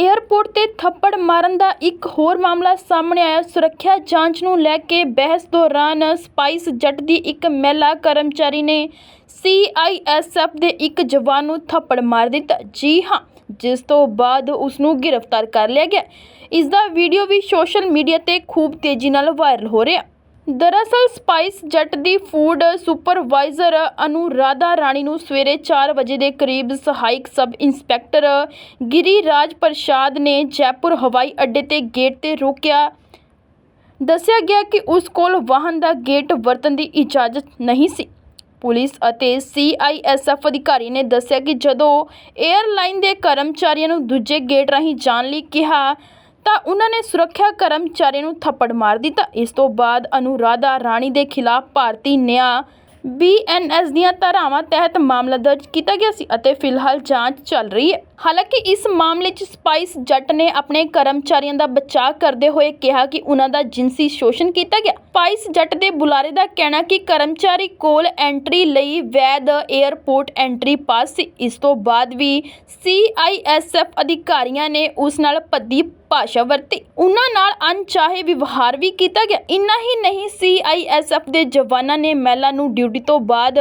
Airport ਤੇ ਥੱਪੜ ਮਾਰਨ ਦਾ ਇੱਕ ਹੋਰ ਮਾਮਲਾ ਸਾਹਮਣੇ ਆਇਆ। ਸੁਰੱਖਿਆ ਜਾਂਚ ਨੂੰ ਲੈ ਕੇ ਬਹਿਸ ਦੌਰਾਨ ਸਪਾਈਸ ਜੱਟ ਦੀ ਇੱਕ ਮਹਿਲਾ ਕਰਮਚਾਰੀ ਨੇ ਸੀਆਈਐਸਐਫ ਦੇ ਇੱਕ ਜਵਾਨ ਨੂੰ ਥੱਪੜ ਮਾਰ ਦਿੱਤਾ। ਜੀ ਹਾਂ, ਜਿਸ ਤੋਂ ਬਾਅਦ ਉਸ ਨੂੰ ਗ੍ਰਿਫਤਾਰ ਕਰ ਲਿਆ ਗਿਆ। ਇਸ ਦਾ ਵੀਡੀਓ ਵੀ ਸੋਸ਼ਲ ਮੀਡੀਆ ਤੇ ਖੂਬ ਤੇਜ਼ੀ ਨਾਲ ਵਾਇਰਲ ਹੋ ਰਿਹਾ। ਦਰਅਸਲ ਸਪਾਈਸ ਜੱਟ ਦੀ ਫੂਡ ਸੁਪਰਵਾਈਜ਼ਰ ਅਨੁਰਾਧਾ ਰਾਣੀ ਨੂੰ ਸਵੇਰੇ ਚਾਰ ਵਜੇ ਦੇ ਕਰੀਬ ਸਹਾਇਕ ਸਬ ਇੰਸਪੈਕਟਰ ਗਿਰੀ ਰਾਜ ਪ੍ਰਸਾਦ ਨੇ ਜੈਪੁਰ ਹਵਾਈ ਅੱਡੇ ਤੇ ਗੇਟ ਤੇ ਰੋਕਿਆ। ਦੱਸਿਆ ਗਿਆ ਕਿ ਉਸ ਕੋਲ ਵਾਹਨ ਦਾ ਗੇਟ ਵਰਤਣ ਦੀ ਇਜਾਜ਼ਤ ਨਹੀਂ ਸੀ। ਪੁਲਿਸ ਅਤੇ ਸੀਆਈਐਸਐਫ ਅਧਿਕਾਰੀ ਨੇ ਦੱਸਿਆ ਕਿ ਜਦੋਂ ਏਅਰਲਾਈਨ ਦੇ ਕਰਮਚਾਰੀਆਂ ਨੂੰ ਦੂਜੇ ਗੇਟ ਰਾਹੀਂ ਜਾਣ ਲਈ ਕਿਹਾ ਤਾਂ ਉਹਨਾਂ ਨੇ ਸੁਰੱਖਿਆ ਕਰਮਚਾਰੀ ਨੂੰ ਥੱਪੜ ਮਾਰ ਦਿੱਤਾ। ਇਸ ਤੋਂ ਬਾਅਦ ਅਨੁਰਾਧਾ ਰਾਣੀ ਦੇ ਖਿਲਾਫ ਭਾਰਤੀ ਨਿਆਂ ਬੀਐਨਐਸ ਦੀਆਂ ਧਾਰਾਵਾਂ ਤਹਿਤ ਮਾਮਲਾ ਦਰਜ ਕੀਤਾ ਗਿਆ ਸੀ ਅਤੇ ਫਿਲਹਾਲ ਜਾਂਚ ਚੱਲ ਰਹੀ ਹੈ। ਹਾਲਾਂਕਿ ਇਸ ਮਾਮਲੇ 'ਚ ਸਪਾਈਸ ਜੱਟ ਨੇ ਆਪਣੇ ਕਰਮਚਾਰੀਆਂ ਦਾ ਬਚਾਅ ਕਰਦੇ ਹੋਏ ਕਿਹਾ ਕਿ ਉਹਨਾਂ ਦਾ ਜਿਨਸੀ ਸ਼ੋਸ਼ਣ ਕੀਤਾ ਗਿਆ। ਸਪਾਈਸ ਜੱਟ ਦੇ ਬੁਲਾਰੇ ਦਾ ਕਹਿਣਾ ਕਿ ਕਰਮਚਾਰੀ ਕੋਲ ਐਂਟਰੀ ਲਈ ਵੈਦ 에ਅਰਪੋਰਟ ਐਂਟਰੀ ਪਾਸ ਸੀ। ਇਸ ਤੋਂ ਬਾਅਦ ਵੀ ਸੀਆਈਐਸਐਫ ਅਧਿਕਾਰੀਆਂ ਨੇ ਉਸ ਨਾਲ ਭੱਦੀ ਭਾਸ਼ਾ ਵਰਤੀ। ਉਹਨਾਂ ਨਾਲ ਅਣਚਾਹੇ ਵਿਵਹਾਰ ਵੀ ਕੀਤਾ ਗਿਆ। ਇੰਨਾ ਹੀ ਨਹੀਂ ਸੀਆਈਐਸਐਫ ਦੇ ਜਵਾਨਾਂ ਨੇ ਮਹਿਲਾ ਨੂੰ ਡਿਊਟੀ ਤੋਂ ਬਾਅਦ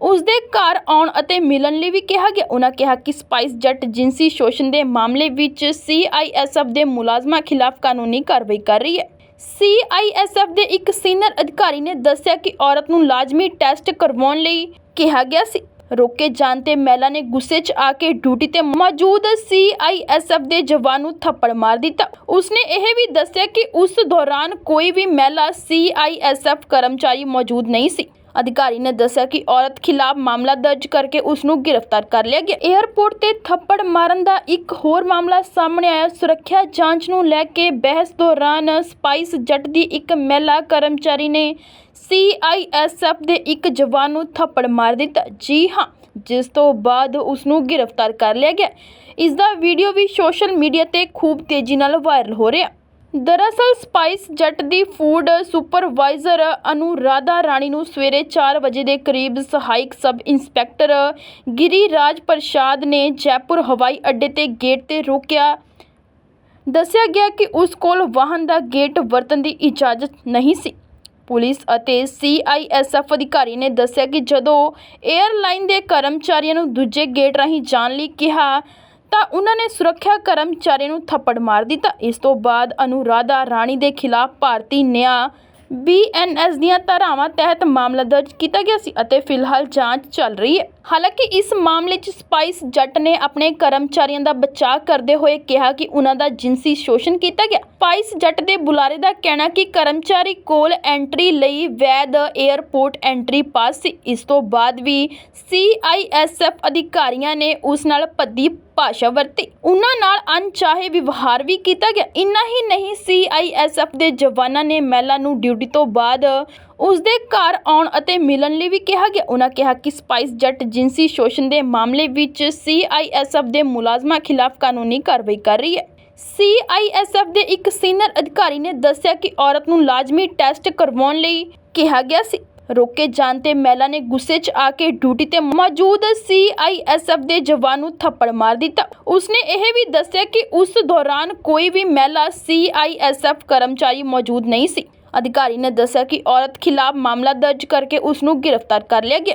ਉਸ ਦੇ ਘਰ ਆਉਣ ਅਤੇ ਮਿਲਣ ਲਈ ਵੀ ਕਿਹਾ ਗਿਆ। ਉਹਨਾਂ ਕਿਹਾ ਕਿ ਸਪਾਈਸ ਜੱਟ ਜਿਨਸੀ ਸ਼ੋਸ਼ਣ ਦੇ ਮਾਮਲੇ ਵਿੱਚ ਸੀਆਈਐਸਐਫ ਦੇ ਮੁਲਾਜ਼ਮਾਂ ਖਿਲਾਫ ਕਾਨੂੰਨੀ ਕਾਰਵਾਈ ਕਰ ਰਹੀ ਹੈ। ਸੀਆਈਐਸਐਫ ਦੇ ਇੱਕ ਸੀਨੀਅਰ ਅਧਿਕਾਰੀ ਨੇ ਦੱਸਿਆ ਕਿ ਔਰਤ ਨੂੰ ਲਾਜ਼ਮੀ ਟੈਸਟ ਕਰਵਾਉਣ ਲਈ ਕਿਹਾ ਗਿਆ ਸੀ। ਰੋਕੇ ਜਾਣ ਤੇ ਮਹਿਲਾ ਨੇ ਗੁੱਸੇ 'ਚ ਆ ਕੇ ਡਿਊਟੀ ਤੇ ਮੌਜੂਦ ਸੀਆਈਐਸਐਫ ਦੇ ਜਵਾਨ ਨੂੰ ਥੱਪੜ ਮਾਰ ਦਿੱਤਾ। ਉਸਨੇ ਇਹ ਵੀ ਦੱਸਿਆ ਕਿ ਉਸ ਦੌਰਾਨ ਕੋਈ ਵੀ ਮਹਿਲਾ ਸੀਆਈਐਸਐਫ ਕਰਮਚਾਰੀ ਮੌਜੂਦ ਨਹੀਂ ਸੀ। ਅਧਿਕਾਰੀ ਨੇ ਦੱਸਿਆ ਕਿ ਔਰਤ ਖਿਲਾਫ ਮਾਮਲਾ ਦਰਜ ਕਰਕੇ ਉਸ ਨੂੰ ਗ੍ਰਿਫਤਾਰ ਕਰ ਲਿਆ ਗਿਆ। ਏਅਰਪੋਰਟ ਤੇ ਥੱਪੜ ਮਾਰਨ ਦਾ ਇੱਕ ਹੋਰ ਮਾਮਲਾ ਸਾਹਮਣੇ ਆਇਆ। ਸੁਰੱਖਿਆ ਜਾਂਚ ਨੂੰ ਲੈ ਕੇ ਬਹਿਸ ਦੌਰਾਨ ਸਪਾਈਸ ਜੱਟ ਦੀ ਇੱਕ ਮਹਿਲਾ ਕਰਮਚਾਰੀ ਨੇ ਸੀਆਈਐਸਐਫ ਦੇ ਇੱਕ ਜਵਾਨ ਨੂੰ ਥੱਪੜ ਮਾਰ ਦਿੱਤਾ। ਜੀ ਹਾਂ, ਜਿਸ ਤੋਂ ਬਾਅਦ ਉਸ ਨੂੰ ਗ੍ਰਿਫਤਾਰ ਕਰ ਲਿਆ ਗਿਆ। ਇਸ ਦਾ ਵੀਡੀਓ ਵੀ ਸੋਸ਼ਲ ਮੀਡੀਆ ਤੇ ਖੂਬ ਤੇਜ਼ੀ ਨਾਲ ਵਾਇਰਲ ਹੋ ਰਿਹਾ। ਦਰਅਸਲ ਸਪਾਈਸ ਜੱਟ ਦੀ ਫੂਡ ਸੁਪਰਵਾਈਜ਼ਰ ਅਨੁਰਾਧਾ ਰਾਣੀ ਨੂੰ ਸਵੇਰੇ ਚਾਰ ਵਜੇ ਦੇ ਕਰੀਬ ਸਹਾਇਕ ਸਬ ਇੰਸਪੈਕਟਰ ਗਿਰੀ ਰਾਜ ਪ੍ਰਸਾਦ ਨੇ ਜੈਪੁਰ ਹਵਾਈ ਅੱਡੇ ਤੇ ਗੇਟ ਤੇ ਰੋਕਿਆ। ਦੱਸਿਆ ਗਿਆ ਕਿ ਉਸ ਕੋਲ ਵਾਹਨ ਦਾ ਗੇਟ ਵਰਤਣ ਦੀ ਇਜਾਜ਼ਤ ਨਹੀਂ ਸੀ। ਪੁਲਿਸ ਅਤੇ ਸੀਆਈਐਸਐਫ ਅਧਿਕਾਰੀ ਨੇ ਦੱਸਿਆ ਕਿ ਜਦੋਂ ਏਅਰਲਾਈਨ ਦੇ ਕਰਮਚਾਰੀਆਂ ਨੂੰ ਦੂਜੇ ਗੇਟ ਰਾਹੀਂ ਜਾਣ ਲਈ ਕਿਹਾ ਤਾਂ ਉਹਨਾਂ ਨੇ ਸੁਰੱਖਿਆ ਕਰਮਚਾਰੀ ਨੂੰ ਥੱਪੜ ਮਾਰ ਦਿੱਤਾ। ਇਸ ਤੋਂ ਬਾਅਦ ਅਨੁਰਾਧਾ ਰਾਣੀ ਦੇ ਖਿਲਾਫ ਭਾਰਤੀ ਨਿਆਂ ਬੀਐਨਐਸ ਦੀਆਂ ਧਾਰਾਵਾਂ ਤਹਿਤ ਮਾਮਲਾ ਦਰਜ ਕੀਤਾ ਗਿਆ ਸੀ ਅਤੇ ਫਿਲਹਾਲ ਜਾਂਚ ਚੱਲ ਰਹੀ ਹੈ। ਹਾਲਾਂਕਿ ਇਸ ਮਾਮਲੇ 'ਚ ਸਪਾਈਸ ਜੱਟ ਨੇ ਆਪਣੇ ਕਰਮਚਾਰੀਆਂ ਦਾ ਬਚਾਅ ਕਰਦੇ ਹੋਏ ਕਿਹਾ ਕਿ ਉਹਨਾਂ ਦਾ ਜਿਨਸੀ ਸ਼ੋਸ਼ਣ ਕੀਤਾ ਗਿਆ। ਸਪਾਈਸ ਜੱਟ ਦੇ ਬੁਲਾਰੇ ਦਾ ਕਹਿਣਾ ਕਿ ਕਰਮਚਾਰੀ ਕੋਲ ਐਂਟਰੀ ਲਈ ਵੈਦ 에ਅਰਪੋਰਟ ਐਂਟਰੀ ਪਾਸ ਸੀ। ਇਸ ਤੋਂ ਬਾਅਦ ਵੀ ਸੀਆਈਐਸਐਫ ਅਧਿਕਾਰੀਆਂ ਨੇ ਉਸ ਨਾਲ ਭੱਦੀ ਭਾਸ਼ਾ ਵਰਤੀ। ਉਹਨਾਂ ਨਾਲ ਅਣਚਾਹੇ ਵਿਵਹਾਰ ਵੀ ਕੀਤਾ ਗਿਆ। ਇੰਨਾ ਹੀ ਨਹੀਂ ਸੀਆਈਐਸਐਫ ਦੇ ਜਵਾਨਾਂ ਨੇ ਮਹਿਲਾ ਨੂੰ ਡਿਊਟੀ ਤੋਂ ਬਾਅਦ ਉਸ ਦੇ ਘਰ ਆਉਣ ਅਤੇ ਮਿਲਣ ਲਈ ਵੀ ਕਿਹਾ ਗਿਆ। ਉਹਨਾਂ ਕਿਹਾ ਕਿ ਸਪਾਈਸ ਜੱਟ ਜਿਨਸੀ ਸ਼ੋਸ਼ਣ ਦੇ ਮਾਮਲੇ ਵਿੱਚ ਸੀਆਈਐਸਐਫ ਦੇ ਮੁਲਾਜ਼ਮਾਂ ਖਿਲਾਫ ਕਾਨੂੰਨੀ ਕਾਰਵਾਈ ਕਰ ਰਹੀ ਹੈ। ਸੀਆਈਐਸਐਫ ਦੇ ਇੱਕ ਸੀਨੀਅਰ ਅਧਿਕਾਰੀ ਨੇ ਦੱਸਿਆ ਕਿ ਔਰਤ ਨੂੰ ਲਾਜ਼ਮੀ ਟੈਸਟ ਕਰਵਾਉਣ ਲਈ ਕਿਹਾ ਗਿਆ ਸੀ। ਰੋਕੇ ਜਾਣ ਤੇ ਮਹਿਲਾ ਨੇ ਗੁੱਸੇ 'ਚ ਆ ਕੇ ਡਿਊਟੀ ਤੇ ਮੌਜੂਦ ਸੀਆਈਐਸਐਫ ਦੇ ਜਵਾਨ ਨੂੰ ਥੱਪੜ ਮਾਰ ਦਿੱਤਾ। ਉਸਨੇ ਇਹ ਵੀ ਦੱਸਿਆ ਕਿ ਉਸ ਦੌਰਾਨ ਕੋਈ ਵੀ ਮਹਿਲਾ ਸੀਆਈਐਸਐਫ ਕਰਮਚਾਰੀ ਮੌਜੂਦ ਨਹੀਂ ਸੀ। ਅਧਿਕਾਰੀ ਨੇ ਦੱਸਿਆ ਕਿ ਔਰਤ ਖਿਲਾਫ ਮਾਮਲਾ ਦਰਜ ਕਰਕੇ ਉਸ ਨੂੰ ਗ੍ਰਿਫਤਾਰ ਕਰ ਲਿਆ ਗਿਆ।